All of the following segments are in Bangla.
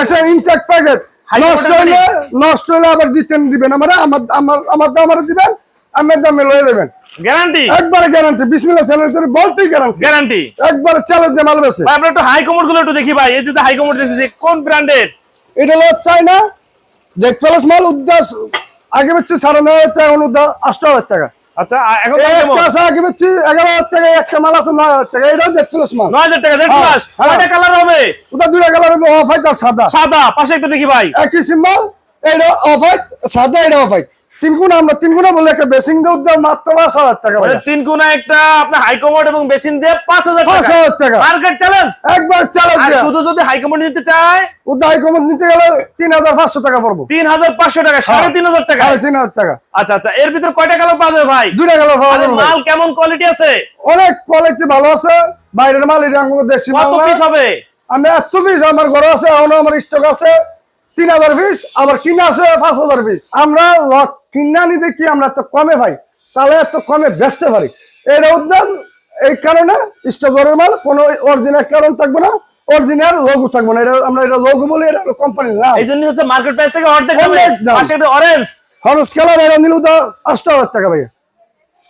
দেখছেন ইনটেক প্যাকেট নষ্ট হইলে নষ্ট হইলে আবার দিতেন দিবেন। আমার আমার আমার আমার দাম আমার দিবেন আমার দামে লয়ে দেবেন। গ্যারান্টি একবারে গ্যারান্টি বিসমিল্লাহ স্যালারি বলতেই গ্যারান্টি গ্যারান্টি একবারে চ্যালেঞ্জ দিয়ে মাল বেছে ভাই আমরা একটু হাই কমোডগুলো একটু দেখি ভাই। এই যে হাই কমোড দেখতেছি কোন ব্র্যান্ডের এটা হলো চাইনা যে চল্লিশ মাল আগে সাড়ে নয় হাজার টাকা এখন উদ্যাস আষ্ট হাজার টাকা। আচ্ছা এখন একটা আছে? বেচছি টাকা একটা মাল আছে নয় হাজার টাকা এটাও দেড় প্লাস মাল নয় হাজার টাকা জেড হ্যাঁ, প্লাস হ্যাঁ। কয়টা কালার হবে? ওটা কালার অফ হোয়াইট আর সাদা। সাদা পাশে একটা দেখি ভাই। একই সিম্বল এটা অফ হোয়াইট সাদা এটা অফ হোয়াইট তিন আমরা তিন গুণা বলে একটা বেসিং দিয়ে উদ্যাস মাত্র পাঁচ হাজার টাকা মানে তিন কোনা একটা আপনার এবং বেসিন দিয়ে পাঁচ হাজার পাঁচ হাজার টাকা। মার্কেট চ্যালেঞ্জ একবার চ্যালেঞ্জ আর শুধু যদি হাই নিতে চায়? উদ্যাস কমত নিতে গেলে তিন হাজার পাঁচশো টাকা পড়ব। তিন হাজার পাঁচশো টাকা সাড়ে তিন হাজার টাকা। সাড়ে তিন হাজার টাকা। আচ্ছা আচ্ছা এর ভিতরে কয়টা কালার পাওয়া যাবে ভাই? দুটা কালার পাওয়া যাবে। মাল কেমন কোয়ালিটি আছে? অনেক কোয়ালিটি ভালো আছে। বাইরের মাল এটা আমাদের দেশি মাল কত পিস হবে? আমি এত পিস আমার ঘরে আছে এখনও আমার স্টক আছে। তিন হাজার পিস আবার কিনা আছে পাঁচ হাজার পিস আমরা লট কিনা নিতে কি আমরা এত কমে পাই তাহলে এত কমে বেচতে পারি। এর উদ্যান এই কারণে স্টক ঘরের মাল কোনো অরিজিনাল কারণ থাকবে না অরিজিনাল লোগো থাকবে না। এটা আমরা এটা লোগো বলি এটা কোম্পানির নাম। এই জন্য হচ্ছে মার্কেট প্রাইস থেকে অর্ধেক। পাশে একটা অরেঞ্জ হলস কালার এটা নিল উদ্যা আষ্ট হাজার টাকা ভাই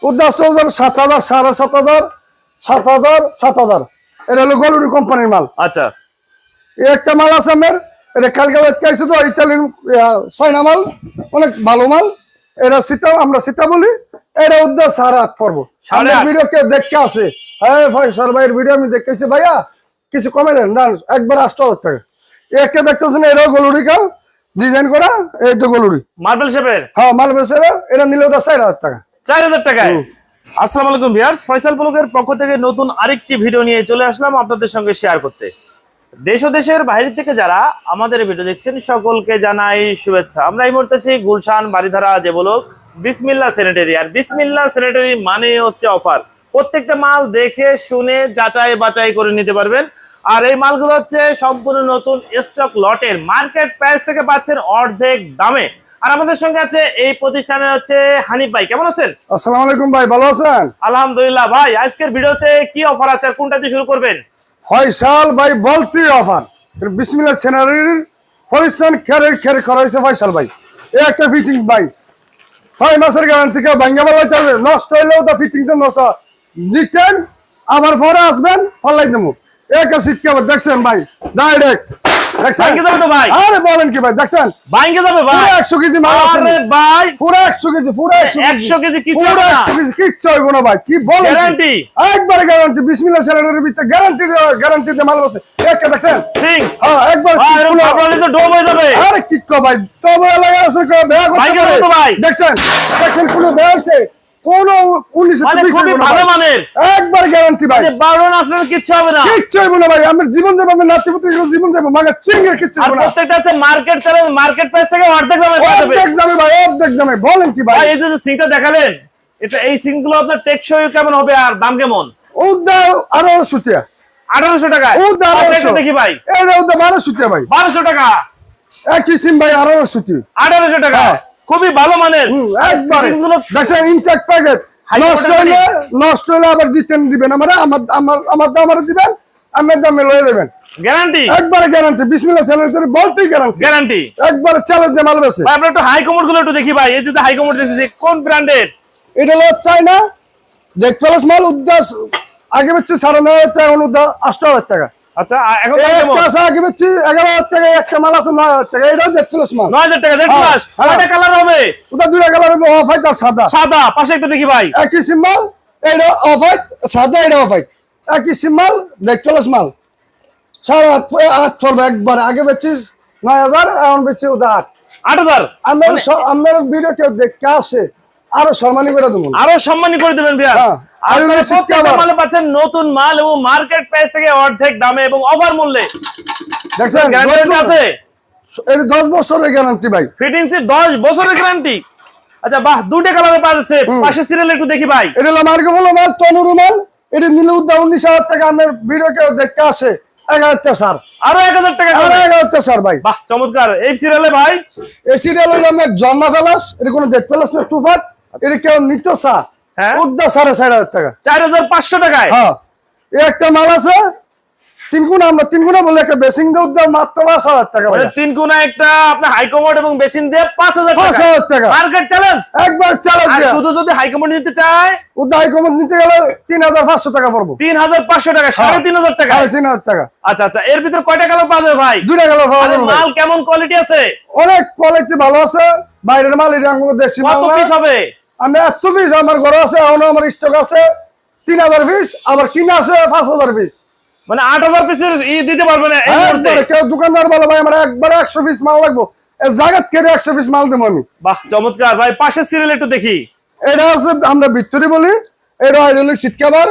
উদ্যা আষ্ট হাজার সাত হাজার সাড়ে সাত হাজার সাত হাজার সাত হাজার। এটা হলো গলুরি কোম্পানির মাল। আচ্ছা। এই একটা মাল আছে আমার এটা কালকে আইছে তো ইতালিয়ান চাইনা মাল। অনেক ভালো মাল। এটা সীতা আমরা সীতা বলি এটা সাড়ে আট পড়ব সামনের ভিডিও কেউ দেখতে আসে। হ্যাঁ ভাই স্যার ভাইয়ের ভিডিও আমি দেখতেছি। ভাইয়া কিছু কমে দেন না একবার হাজার টাকা এই দেখতেছেন এটাও গলুরি কাল। ডিজাইন করা এই তো গলুরি মার্বেল শেপের হ্যাঁ এটা নিলেও তো চার হাজার টাকা। চার হাজার টাকায়? আসসালামু আলাইকুম ভিউয়ার্স ফয়সাল পলকের পক্ষ থেকে নতুন আরেকটি ভিডিও নিয়ে চলে আসলাম আপনাদের সঙ্গে শেয়ার করতে। দেশ ও দেশের বাইরে থেকে যারা আমাদের ভিডিও দেখছেন সকলকে জানাই শুভেচ্ছা। আমরা এই মুহূর্তে আছি গুলশান বাড়িধারা যে বলো বিসমিল্লা স্যানিটারি আর বিসমিল্লা স্যানিটারি মানে হচ্ছে অফার প্রত্যেকটা মাল দেখে শুনে যাচাই বাছাই করে নিতে পারবেন। আর এই মালগুলো হচ্ছে সম্পূর্ণ নতুন স্টক লটের মার্কেট প্রাইস থেকে পাচ্ছেন অর্ধেক দামে। আর আমাদের সঙ্গে আছে এই প্রতিষ্ঠানের হচ্ছে হানিফ ভাই। কেমন আছেন? আসসালামু আলাইকুম ভাই ভালো আছেন? আলহামদুলিল্লাহ ভাই আজকের ভিডিওতে কি অফার আছে আর কোনটা দিয়ে শুরু করবেন? ফয়সাল ভাই বলতে অফার। বিসমিল্লা সেনারির পরিশ্রম খেরে খেরে করাইছে ফয়সাল ভাই। এই একটা ফিটিং ভাই। ছয় মাসের গ্যারান্টি কেউ ভাঙ্গা তাহলে নষ্ট হইলেও তো ফিটিংটা নষ্ট নিতেন আমার পরে আসবেন ফলাই দেবো। একটা সিটকে আবার দেখছেন ভাই। ডাইরেক্ট ভাঙ্গে যাবে তো ভাই। আরে বলেন কি ভাই দেখছেন? ভাঙ্গে যাবে ভাই। পুরো একশো কেজি মাল আছে আরে ভাই। পুরো একশো কেজি পুরো একশো 100 কেজি কিছু পুরো হবে না। একশো কেজি কিচ্ছু হইব না ভাই কি বলেন? Guarantee? একবারে গ্যারান্টি বিসমিল্লাহ স্যালারির ভিতরে গ্যারান্টি গ্যারান্টি দিয়ে মাল বসে। একটা দেখছেন? সিং। হ্যাঁ একবার এরকম তো হয়ে যাবে। আরে কি কো ভাই তবে লাগা আছে কো ভাই। দেখছেন? দেখছেন কোন আছে কোন 19 মানে ভালো মানের। একবার গ্যারান্টি ভাই। যে আসলে কিচ্ছু হবে না। কিচ্ছু হইব না ভাই। আমার জীবন যাবে আমি নাতি পুতি জীবন যাবে মাগা চিঙ্গের কিচ্ছু আর না। প্রত্যেকটা আছে মার্কেট চ্যালেঞ্জ মার্কেট প্রাইস থেকে অর্ধেক দামে অর্ধেক যাবে ভাই অর্ধেক যাবে বলেন কি ভাই? ভাই এই যে সিংটা দেখালেন এটা এই আপনার টেকসই কেমন হবে আর দাম কেমন? আরও সুতিয়া আঠারোশো টাকা। উদ্দা আরও দেখি ভাই। এটা ভাই। বারোশো টাকা। একই সিম ভাই আরও সুতি আঠারোশো টাকা। হ্যাঁ। খুবই ভালো মানের। একবারে দেখছেন ইনটেক প্যাকেট নষ্ট হইলে নষ্ট হইলে আবার দিতেন দিবেন আমার আমার আমার আমার দাম আমার দিবেন আমার দামে লয়ে দেবেন গ্যারান্টি একবারে গ্যারান্টি বিসমিল্লাহ স্যালারি বলতেই গ্যারান্টি গ্যারান্টি একবারে চ্যালেঞ্জ দিয়ে মাল বেছে ভাই আমরা একটু হাই কমোডগুলো একটু দেখি ভাই এই যে হাই কমোড দেখতেছি কোন ব্র্যান্ডের এটা হলো চাইনা যে চল্লিশ মাল উদ্যাস আগে বেচছি সাড়ে নয় হাজার টাকা এখন হাজার টাকা। আচ্ছা এখন একটা আছে আগে বেচছি এগারো হাজার টাকা একটা মাল আছে নয় হাজার টাকা এটাও দেড় প্লাস মাল। নয় হাজার টাকা জেড হ্যাঁ, প্লাস হ্যাঁ। কয়টা কালার হবে? ওটা কালার অফ হোয়াইট আর সাদা। সাদা পাশে একটা দেখি ভাই। একই সিম্বল এটা অফ হোয়াইট সাদা এটা অফ হোয়াইট একই সিম্বল দেখ চল্লিশ মাল। সাড়ে আট একবার আগে বেচছিস নয় হাজার এখন বেচছি ওটা আট। আট হাজার? আমার ভিডিও কেউ দেখতে আসে আরও সম্মানী করে দেবো। আরও সম্মানী করে দিবেন ভাইয়া হ্যাঁ। প্রত্যেকটা মালে পাচ্ছেন নতুন মাল এবং মার্কেট প্রাইস থেকে অর্ধেক দামে এবং অফার মূল্যে। দেখছেন গ্যারান্টি আছে? এটা দশ বছরের গ্যারান্টি ভাই। ফিটিংস এর দশ বছরের গ্যারান্টি আচ্ছা বাহ দুটো কালারে পাওয়া যাচ্ছে। পাশে সিরিয়াল একটু দেখি ভাই। এটা হলো মার্কে বলো মাল তনুরু মাল। এটা নিলে উনিশ হাজার টাকা আমার ভিডিও কেউ দেখতে আসে। টাকা সার। আরও এক হাজার টাকা আরও টাকা সার ভাই। বাহ চমৎকার। এই সিরিয়ালে ভাই? এই সিরিয়াল হলো আমার জন্মা ফেলাস এটা কোনো দেড় ফেলাস না টু ফাট এটা কেউ নিত্য সা হ্যাঁ। সাড়ে চার হাজার টাকা। চার হাজার পাঁচশো টাকায়? হ্যাঁ। একটা মাল আছে তিন গুণা আমরা তিন গুণা বলে একটা বেসিং দিয়ে উদ্যোগ মাত্র পাঁচ হাজার টাকা মানে তিন কোনা একটা আপনার হাইকমোড এবং বেসিন দিয়ে পাঁচ হাজার পাঁচ হাজার টাকা। মার্কেট চ্যালেঞ্জ একবার চালাক শুধু যদি হাইকমোড নিতে চায়? নিতে গেলে তিন হাজার পাঁচশো টাকা পড়ব। তিন হাজার পাঁচশো টাকা সাড়ে তিন হাজার টাকা। সাড়ে তিন হাজার টাকা। আচ্ছা আচ্ছা। এর ভিতরে কয়টা কালার পাওয়া যাবে ভাই? দুটা আরে মাল কেমন কোয়ালিটি আছে? অনেক কোয়ালিটি ভালো আছে। বাইরের মাল এটা দেশি মাল কত পিস হবে? আমি এত পিস আমার ঘরে আছে এখনও আমার স্টক আছে। তিন হাজার পিস আবার কিনা আছে পাঁচ হাজার পিস মানে আট হাজার পিসের ই দিতে পারবে না মুহূর্তে? একবারে কেউ দোকানদার বলে ভাই আমার একবারে একশো পিস মাল লাগবো। জায়গা কেটে একশো পিস মাল দেবো আমি। বাহ চমৎকার। ভাই পাশের সিরিয়াল একটু দেখি। এটা হচ্ছে আমরা ভিক্টোরি বলি। এটা হাইড্রোলিক কাবার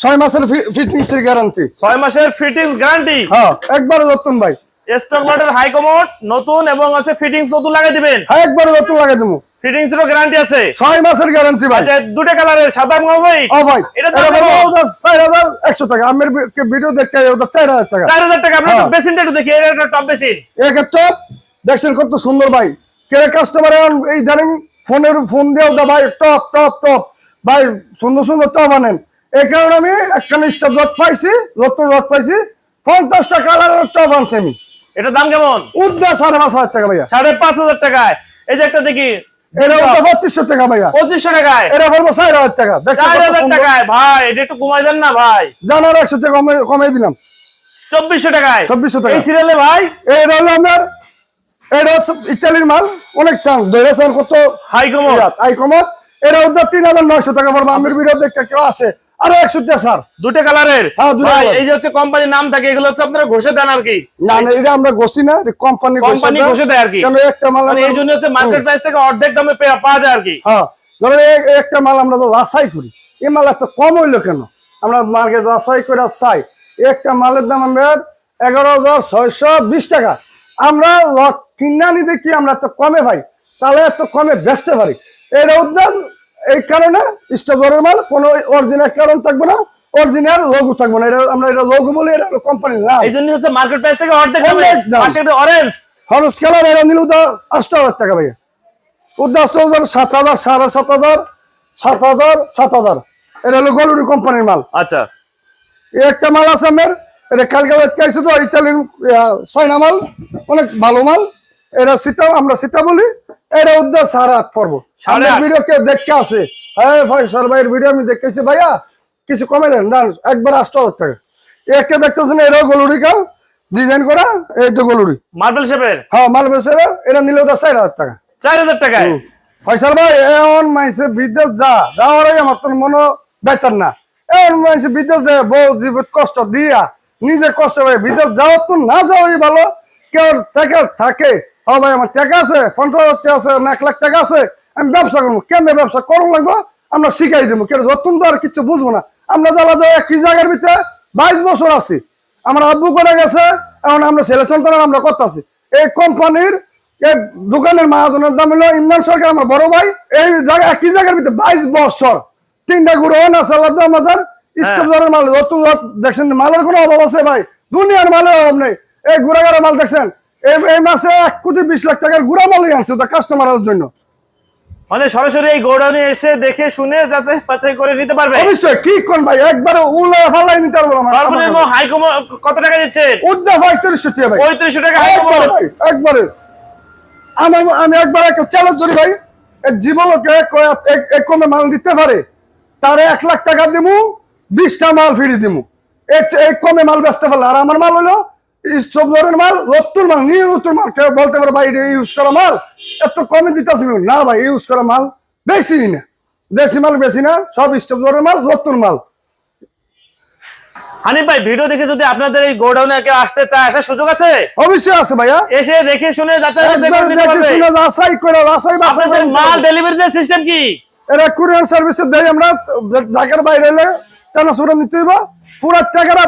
ছয় মাসের ফিটনেস এর গ্যারান্টি ছয় মাসের ফিটিংস গ্যারান্টি হ্যাঁ একবারে নতুন ভাই। স্টক লটের হাই কমোড নতুন এবং আছে ফিটিংস নতুন লাগাই দিবেন? হ্যাঁ একবারে নতুন লাগাই দেবো। ফিটিংস গ্যারান্টি আছে। ছয় মাসের গ্যারান্টি ভাই। আচ্ছা দুটো কালারের সাদা এবং হোয়াইট ও ভাই এটা এটা দাম বলব কেমন? ওদের চার হাজার একশো টাকা। আমার ভিডিও দেখতে চার হাজার টাকা। চার হাজার টাকা আমরা হ্যাঁ। বেসিনটা একটু দেখি এটা একটা টপ বেসিন এক্ষেত্রে দেখছেন কত সুন্দর ভাই। কে কাস্টমার এই জানেন ফোনের ফোন দিয়েও দা ভাই টপ টপ টপ ভাই সুন্দর সুন্দর টপ আনেন। এই কারণে আমি একখানে স্টাফ রড পাইছি রত্ন রড পাইছি পঞ্চাশটা কালারের টপ আনছি আমি। এটার দাম কেমন? উদ্যা সাড়ে পাঁচ হাজার টাকা ভাইয়া। সাড়ে পাঁচ হাজার টাকায়। এই যে একটা দেখি এটা উদ্যা পঁচিশশো টাকা ভাইয়া। পঁচিশশো টাকায়? এটা বলব চার হাজার টাকা। চার হাজার টাকায়? ভাই এটা একটু কমাই দেন না ভাই। জানার একশো টাকা কমাই দিলাম। চব্বিশশো টাকায়? 2400 টাকা। এই সিরিয়ালে ভাই? এটা হলো আপনার এটা হচ্ছে মাল অনেক চান ধরে চান কত? হাই আই কমত এটা তিন হাজার নয়শো টাকা পড়ব। আমির বিরোধে দেখতে কেউ আসে আরও স্যার। দুটো কালারের? হ্যাঁ, এই যে হচ্ছে কোম্পানির নাম থাকে এগুলো হচ্ছে আপনারা ঘষে দেন আর কি। না না এটা আমরা ঘষি না কোম্পানি কোম্পানি ঘষে দেয়। আর কি। কেন একটা মাল মানে এই জন্য হচ্ছে মার্কেট প্রাইস থেকে অর্ধেক দামে পাওয়া যায় আর কি। হ্যাঁ ধরেন একটা মাল আমরা তো রাসাই করি। এই মাল কম হইল কেন? আমরা মার্কেট রাসাই করে চাই। একটা মালের দাম আমরা এগারো হাজার ছয়শো বিশ টাকা। আমরা লট কিনা নিতে কি আমরা এত কমে পাই। তাহলে এত কমে বেচতে পারি। এর উদ্যান এই কারণে স্টকরের মাল কোনো অরিজিনাল কারণ থাকবে না অরিজিনাল লঘু থাকবে না। এটা আমরা এটা লঘু বলি এটা কোম্পানির নাম। এই জন্য হচ্ছে মার্কেট প্রাইস থেকে অর্ধেক একটা অরেঞ্জ হলুদ কালার এটা নিল উদা আষ্ট হাজার টাকা ভাইয়া। আষ্ট হাজার সাত হাজার সাড়ে সাত হাজার সাত হাজার সাত হাজার। এটা হলো গলুরি কোম্পানির মাল। আচ্ছা। এই একটা মাল আছে আমার এটা কালকে খাইছে তো ইতালিয়ান চাইনা মাল। অনেক ভালো মাল। এটা সীতা আমরা সীতা বলি। এটা উদ্যা সাড়ে আট পড়ব সামনের ভিডিও কে দেখতে আছে হ্যাঁ ভাই স্যার ভাইয়ের ভিডিও আমি দেখতেছি। ভাইয়া কিছু কমে দেন না একবার আষ্ট হাজার টাকা একে দেখতেছেন এটাও গলুরি কাল। ডিজাইন করা এই তো গলুরি মার্বেল শেপের হ্যাঁ মাল বেচে এটা নিলেও তো চার হাজার টাকা। চার হাজার টাকায়? ফয়সাল ভাই এমন মাইসে বিদেশ যা যাওয়ারই আমার তোর মনে বেতার না। এমন মাইসে বিদেশ যায় বউ জীবত কষ্ট দিয়া নিজে কষ্ট করে বিদেশ যাও তো না যাওয়াই ভালো। কেউ টাকা থাকে ও ভাই আমার টাকা আছে পঞ্চাশ হাজার টাকা আছে এক লাখ টাকা আছে আমি ব্যবসা করব। কেমনে ব্যবসা করুন লাগবো? আমরা শিখাই দেবো। যতন তো আর কিছু বুঝব না। আমরা দেওয়া একই জায়গার ভিতরে বাইশ বছর আছি। আমার আব্বু করে গেছে এখন আমরা ছেলে সন্তান আমরা করতেছি। এই কোম্পানির দোকানের মহাজনের দাম হলো ইমরান সরকার আমার বড় ভাই। এই জায়গা একই জায়গার ভিতরে বাইশ বছর। তিনটা সালাদ আমাদের স্টোভের মাল। দেখছেন মালের কোনো অভাব আছে ভাই? দুনিয়ার মালের অভাব নেই। এই গুড়াগাড়া মাল দেখছেন এই মাসে এক কোটি বিশ লাখ টাকার গুড়া মালই আনছে ওটা কাস্টমারের জন্য। মানে সরাসরি এই গোডাউনে এসে দেখে শুনে যাতে বাছাই করে নিতে পারবে? অবশ্যই কি কোন ভাই একবারে উল্লা ফালাই নিতে পারব হাই কমো কত টাকা দিচ্ছেন উদ্যা পঁয়ত্রিশশো টাকা ভাই। পঁয়ত্রিশশো টাকা হাই কমো একবারে আমার আমি একবার একটা চ্যালেঞ্জ করি ভাই। জীবনকে কয়ে- এক- এক কমে মাল দিতে পারে তারে এক লাখ টাকা দিমু বিশটা মাল ফিরি দিমু। এক কমে মাল বেচতে পারলে আর আমার মাল হলো সব ধরনের মাল নতুন মাল নিয়ে নতুন মাল কেউ বলতে পারে ভাই ইউজ করা মাল? এত কমে দিতেছি না ভাই ইউজ করা মাল বেশি না। দেশি মাল বেশি না সব ধরনের মাল নতুন মাল। হানিফ ভাই ভিডিও দেখে যদি আপনাদের এই গোডাউনে কেউ আসতে চায় আসার সুযোগ আছে? অবশ্যই আছে ভাইয়া। এসে দেখে শুনে যাচাই করে নিতে দেখে শুনে যাচাই করে যাচাই বাছাই করে মাল ডেলিভারি দেওয়ার সিস্টেম কি? এটা কুরিয়ার সার্ভিসে দেই আমরা জায়গার বাইরে এলে কেন সুরা নিতে পুরো টাকাটা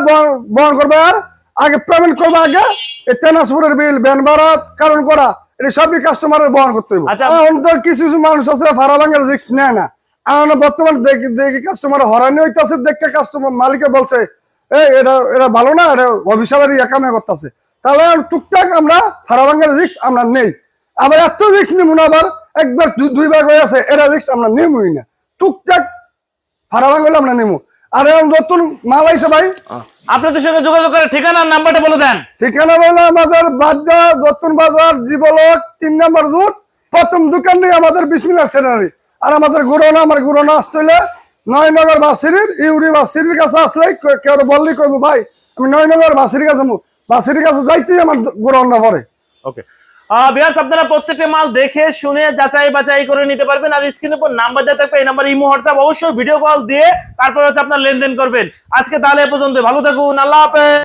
বহন করবে আর আগে পেমেন্ট করবে আগে এই ট্রান্সপোর্টের বিল ভ্যান ভাড়া কারণ করা এটা সবই কাস্টমারের বহন করতে হইব। আচ্ছা। এখন তো কিছু কিছু মানুষ আছে ভাড়া ভাঙার রিক্স নেয় না। এখন বর্তমান দেখি দেখি কাস্টমার হরানি হইতাছে দেখে কাস্টমার মালিকে বলছে এই এটা এটা ভালো না এটা অভিশাপের ইয়া কামে করতেছে। তাহলে টুকটাক আমরা ভাড়া ভাঙার রিক্স আমরা নেই। আবার এত রিক্স নিব না আবার একবার দুইবার হয়ে আছে এটা রিক্স আমরা নেবই না। টুকটাক ভাড়া ভাঙলে আমরা নেব আর এখন নতুন মাল আইছে ভাই। আপনাদের সঙ্গে যোগাযোগ করে ঠিকানা আর নাম্বারটা বলে দেন। ঠিকানা রইল আমাদের বাড্ডা দত্তন বাজার জীবলক তিন নম্বর রুট প্রথম দোকান নেই আমাদের বিসমিল্লা সেনারি। আর আমাদের গুরোনা আমার গুরোনা আসতে হইলে নয়নগর বাসিরির ইউরি বাসিরির কাছে আসলে কেউ বললি কইবো ভাই আমি নয়নগর বাসিরির কাছে মু বাসিরির কাছে যাইতেই আমার গুরোনা পরে ওকে বিয়ার্স আপনারা প্রত্যেকটা মাল দেখে শুনে যাচাই বাছাই করে নিতে পারবেন। আর স্ক্রিনের উপর নাম্বার দেওয়া থাকবে, এই নাম্বার ইমো হোয়াটসঅ্যাপ অবশ্যই ভিডিও কল দিয়ে তারপর হচ্ছে আপনার লেনদেন করবেন। আজকে তাহলে এ পর্যন্ত ভালো থাকুন, আল্লাহ হাফেজ।